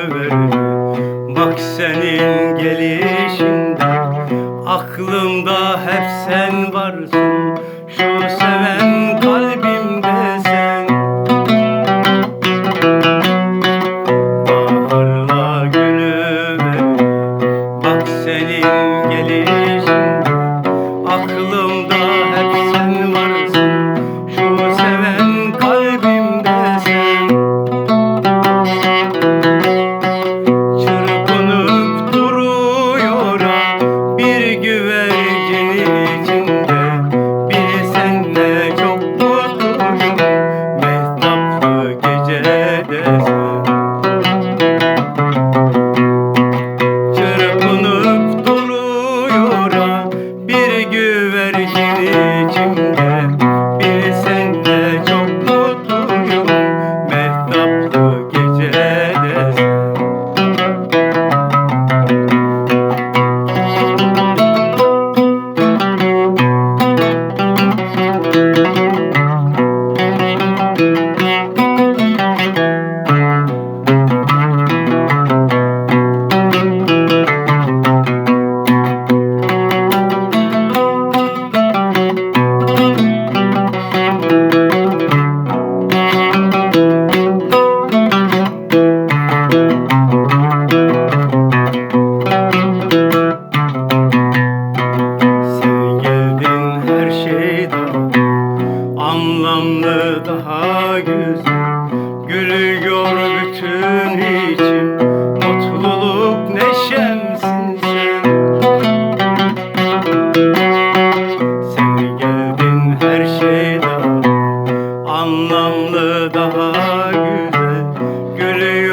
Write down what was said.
överim Bak senin gelişinde Aklımda hep sen varsın. Şu seven anlamlı daha güzel. Gülüyor bütün içim Mutluluk neşemsin sen. Sen geldin her şeyden Anlamlı daha güzel. Gülüyor